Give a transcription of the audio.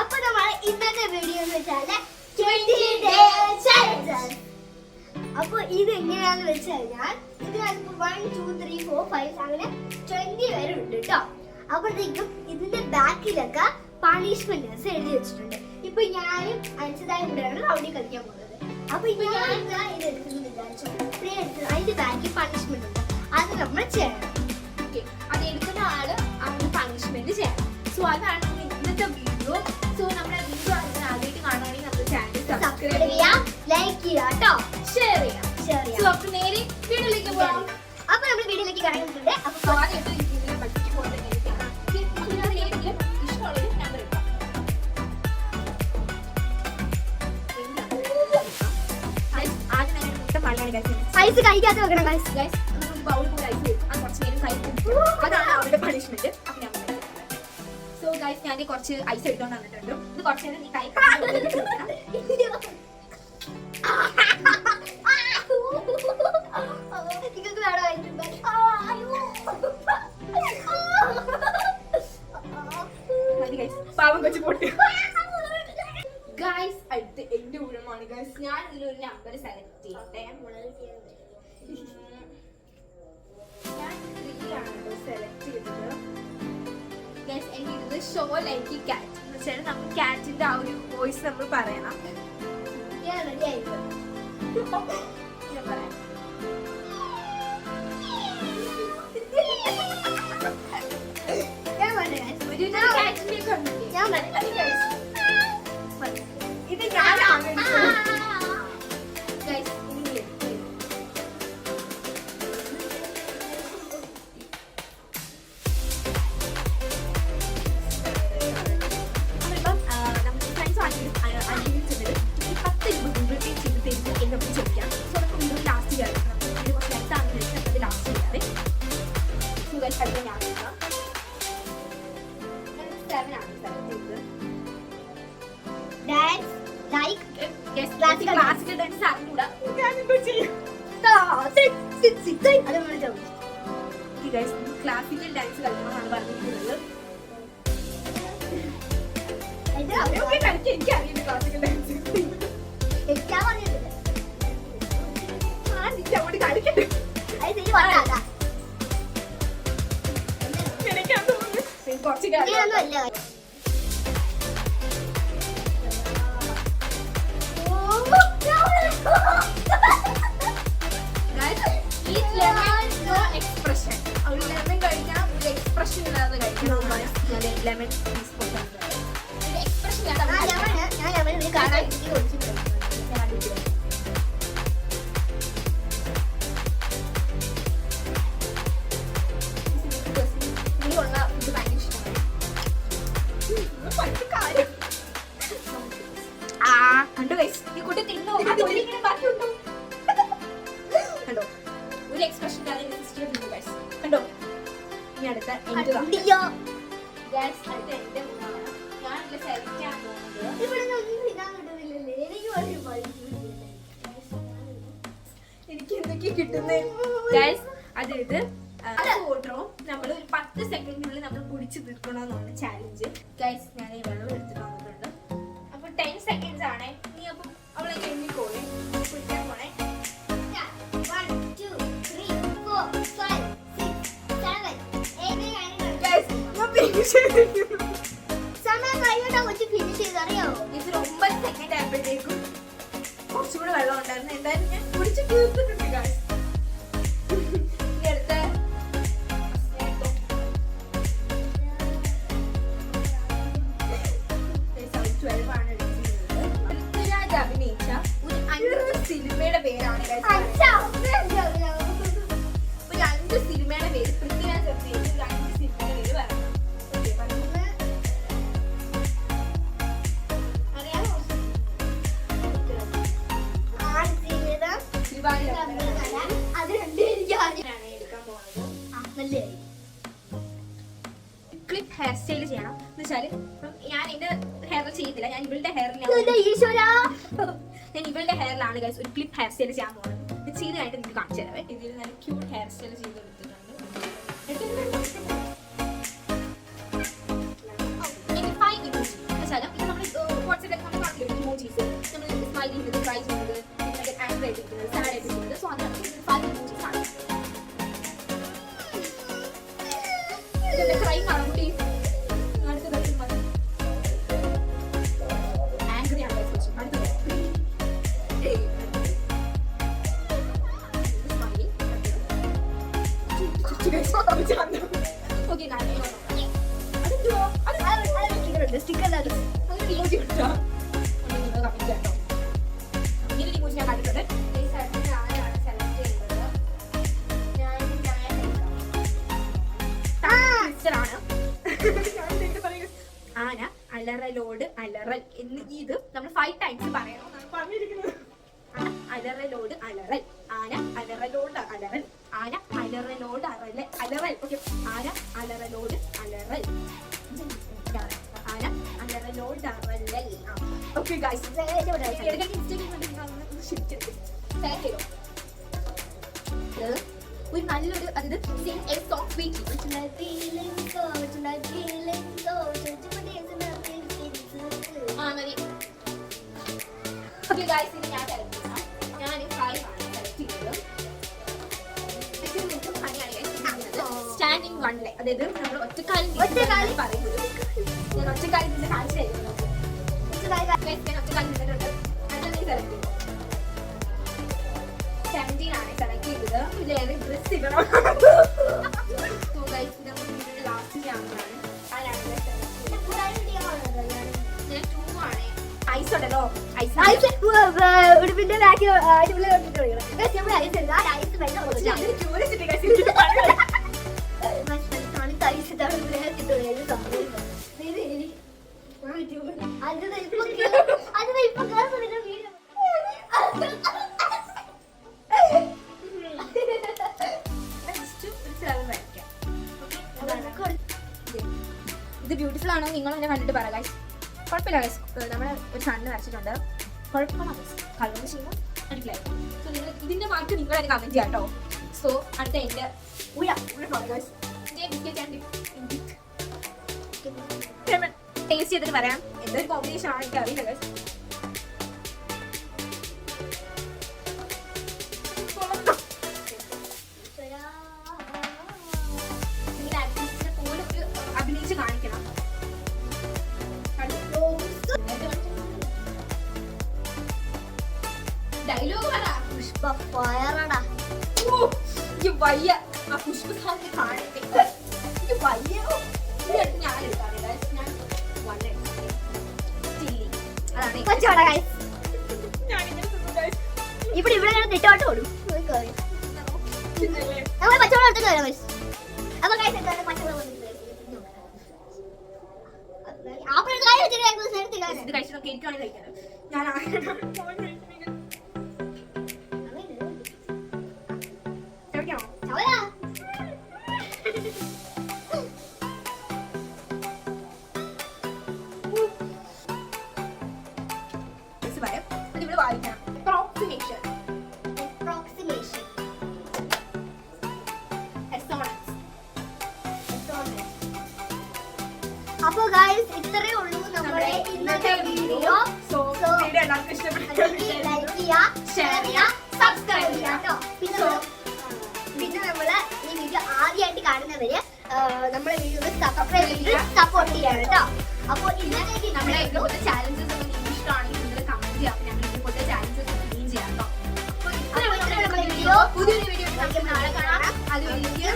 അപ്പൊ നമ്മളെ ഇന്നത്തെ വീഡിയോ എന്ന് വെച്ചാൽ 20 ഡേ ചലഞ്ച് അപ്പൊ ഇത് എങ്ങനെയാന്ന് വെച്ച് കഴിഞ്ഞാൽ ഇതിനകത്ത് one two three four five അങ്ങനെ ട്വന്റി വരെ ഉണ്ട് കേട്ടോ അപ്പോഴത്തേക്കും ഇതിന്റെ ബാക്കിലൊക്കെ പണിഷ്മെന്റ്സ് എഴുതി വെച്ചിട്ടുണ്ട്. ഇപ്പൊ ഞാനും അൻസിതായും കൂടെയാണ് റൗണ്ടി കളിക്കാൻ പോകുന്നത്. അപ്പൊ ഞാൻ ഇതാ എടുക്കുന്നു വിചാരിച്ചു. അതിന്റെ ബാക്കിൽ പണിഷ്മെന്റ് ഉണ്ട്. അത് നമ്മൾ ചെയ്യണം. അത് എടുക്കുന്ന ആൾ അവന് പണിഷ്മെന്റ് ചെയ്യണം. സോ അതാണ് സബ്സ്ക്രൈബ് ചെയ്യാം ലൈക്ക് ചെയ്യാം കേട്ടോ ഷെയർ ചെയ്യാം. ഷെയർ ചെയ്യാം. അപ്പൊ നേരെ വീഡിയോയിലേക്ക് പോകാം അപ്പൊ നമ്മൾ വീഡിയോയിലേക്ക് കടന്നിട്ടുണ്ട് അപ്പൊ. ഐസ് കഴിക്കാത്ത വെക്കണം. ഗൈസ് നമുക്ക് ബൗൾ ഐസ് കുറച്ച് നേരം കഴിക്കും. അതാണ് അവരുടെ പണിഷ്മെന്റ് അപ്പൊ ഗൈസ് ഞാൻ കുറച്ച് ഐസ് എടുത്തോണ്ട് വന്നിട്ടുണ്ട്. ഇത് കുറച്ച് നേരം നീ കൈ ഷോ കാറ്റ് എന്ന് വെച്ചാൽ നമ്മൾ കാറ്റിന്റെ ആ ഒരു വോയിസ് നമ്മൾ പറയണം ഞാൻ ready ആയിപ്പോ. ഞാൻ പറയാം ഞാൻ പറഞ്ഞു. ഒരു കാറ്റിന്റെ കണ്ടില്ലേ ഞാൻ പറഞ്ഞു. Dance, like, Yes, Classical classical dance അറിഞ്ഞൂടാ. ഞാനിപ്പോ ചെയ്യും. ta- sit, sit, sit, sit. അത് നമ്മൾ ചോദിച്ചു. Okay, guys, ക്ലാസിക്കൽ ഡാൻസ് കളിക്കണമെന്നാണ് പറഞ്ഞിരിക്കുന്നത് ഇത് അവരൊക്കെ കളിക്കാൻ ഇനി അടുത്ത എന്റെ അടിയോ. ഗൈസ് അടുത്ത എന്റെ മൂന്നാണ് ഞാൻ ഇതിൽ സെലക്ട് ചെയ്യാൻ പോകുന്നത് ഇവിടുന്ന് ഒന്നും തിന്നാൻ കിട്ടുന്നില്ലല്ലേ? എനിക്ക് എന്തൊക്കെ കിട്ടുന്നത് ഗൈസ് അതായത് ഓർഡറോ നമ്മൾ ഒരു പത്ത് സെക്കൻഡിനുള്ളിൽ നമ്മൾ കുടിച്ചു തീർക്കണമെന്നാണ് ചാലഞ്ച് ഗൈസ് ഞാൻ ഈ വെള്ളം എടുത്തിട്ട് ചെയ്തിരിക്കുന്നു. സെക്കൻഡ് ആയപ്പോഴത്തേക്കും കുറച്ചുകൂടെ വെള്ളം ഉണ്ടായിരുന്നു എന്തായാലും ഞാൻ കുടിച്ച് തീർത്തിട്ടുണ്ട് ഗൈസ് വെച്ചാൽ ഞാൻ എന്റെ ഹെയർ ചെയ്തില്ല ഞാൻ ഇവളുടെ ഹെയറിലാണ് ഞാൻ ഇവളുടെ ഹെയറിലാണ് ഗൈസ് ഒരു ക്ലിപ്പ് ഹെയർ സ്റ്റൈൽ ചെയ്യാൻ പോകുന്നത് ഇത് ചെയ്ത് കഴിഞ്ഞിട്ട് നിങ്ങൾക്ക് കാണിച്ചു തരാവേ. ഇതിൽ നല്ല ക്യൂട്ട് ഹെയർ സ്റ്റൈൽ ചെയ്ത് എടുത്തിട്ടുണ്ട് സോ അതാണ് ഫൈവ് ഇമോജീസ് ആണ്. ക്രൈ കാണാൻ അത് സ്റ്റിക്കർ അത് ഇമോജി കിട്ടുക കേട്ടോ. ഇങ്ങനെ ഇമോജി ഞാൻ കണ്ടിട്ടുണ്ട് ആണ് ആന അലറലോട് അലറൽ എന്ന് ഇത് നമ്മൾ ഫൈവ് ടൈംസ് പറയണം. പറഞ്ഞിരിക്കുന്നത്. അലറലോട് അലറൽ ആന അലറലോട് അലറൽ. ആന അലറലോട് അലറൽ. അലറൽ ഓക്കെ ആന അലറലോട് അലറൽ. ഓക്കെ ഗൈസ് ഒരു നല്ലൊരു അതായത് സിംഗ് എ സോങ് വീക്കിംഗ് ആ മതി ഓക്കെ ഗൈസ് ഇനി ഞാൻ സെലക്ട് സ്റ്റാൻഡിങ് വണ്ണിലെ അതായത് നമ്മൾ ഒറ്റക്കാലിൽ ഒറ്റക്കാലിൽ. പറയുന്നത് ഞാൻ ഒറ്റക്കാലിൽ നിന്ന് കാണിച്ചു തരുന്നു Guys, ഞാൻ ഒറ്റക്കാലിൽ നിന്നിട്ടുണ്ട്. അടുത്ത നീ സെലക്ട് ചെയ്തു സെവന്റീൻ ആണ് സെലക്ട് ചെയ്തത്. ഇതിലേറെ ഡ്രസ് ഇടണം. Ice ice ice ice last ice ice ice ഞാൻ ടൂ ആണ്. ഐസ് ഉണ്ടല്ലോ. ഐസ് ഐസ് ഐസ് ആ ഐസ് വെള്ളം ഇത് ബ്യൂട്ടിഫുൾ ആണോ നിങ്ങൾ എന്നെ കണ്ടിട്ട് പറ ഗൈസ് കുഴപ്പമില്ല ഗൈസ് നമ്മൾ ഒരു സാധനം വരച്ചിട്ടുണ്ട്. കുഴപ്പമാണോ ഗൈസ് കളർ ചെയ്യുമ്പോൾ സോ നിങ്ങൾ ഇതിന്റെ മാർക്ക് നിങ്ങൾ തന്നെ കമന്റ് ചെയ്യാം കേട്ടോ. സോ അടുത്ത എന്റെ ടേസ്റ്റ് ചെയ്തിട്ട് പറയാം. എന്തൊരു കോമ്പിനേഷൻ ആണ് എനിക്ക് അറിയില്ല ഗൈസ് ഡയലോഗ് പറ പുഷ്പ ഓ, എനിക്ക് വയ്യ. ആ പുഷ്പസാറിനെ കാണട്ടെ. എനിക്ക് വയ്യ. ഈ അടുത്ത് ഞാൻ എടുക്കാറില്ല ഞാൻ എടുക്കാറില്ല. ചില്ലി. അതാണ്. പച്ചവട. ഇവിടെ ഇവിടെ ഞാൻ തെറ്റോട്ട് ഓടും? നമ്മൾ പച്ചവട എടുത്തിട്ട് വരാം. അപ്പൊ എന്താണ് പച്ചവട ആപ്പിൾ എടുത്ത് കാര്യം വെച്ചിട്ട് ഞങ്ങൾക്ക് ഇത് കഴിച്ച് നോക്കി എനിക്കാണ് കഴിക്കുന്നത് ഞാൻ അപ്പൊ ഗൈസ് ഇത്രയേ ഉള്ളൂ നമ്മുടെ ഇന്നത്തെ വീഡിയോ സോ വീഡിയോ എല്ലാവർക്കും ലൈക്ക് ചെയ്യുക ഷെയർ ചെയ്യുക സബ്സ്ക്രൈബ് ചെയ്യുക കേട്ടോ പിന്നെ പിന്നെ നമ്മൾ ഈ വീഡിയോ ആദ്യമായിട്ട് കാണുന്നവര് നമ്മുടെ വീഡിയോ സബ്സ്ക്രൈബ് ചെയ്ത് സപ്പോർട്ട് ചെയ്യണം കേട്ടോ. അപ്പൊ ഇന്നത്തേക്ക് നമ്മളെ ഇതുപോലത്തെ ഒക്കെ നിങ്ങൾക്ക് ഇഷ്ടമാണെങ്കിൽ നിങ്ങൾ ചെയ്യുക. അപ്പൊ ഞങ്ങൾ ഇതുപോലത്തെ ചാലഞ്ചസ് ഒക്കെ ചെയ്യാം കേട്ടോ. ഇത്രയേ നമ്മുടെ നമ്മുടെ. പുതിയൊരു വീഡിയോ നമുക്ക് നാളെ കാണാം. അതുവരെ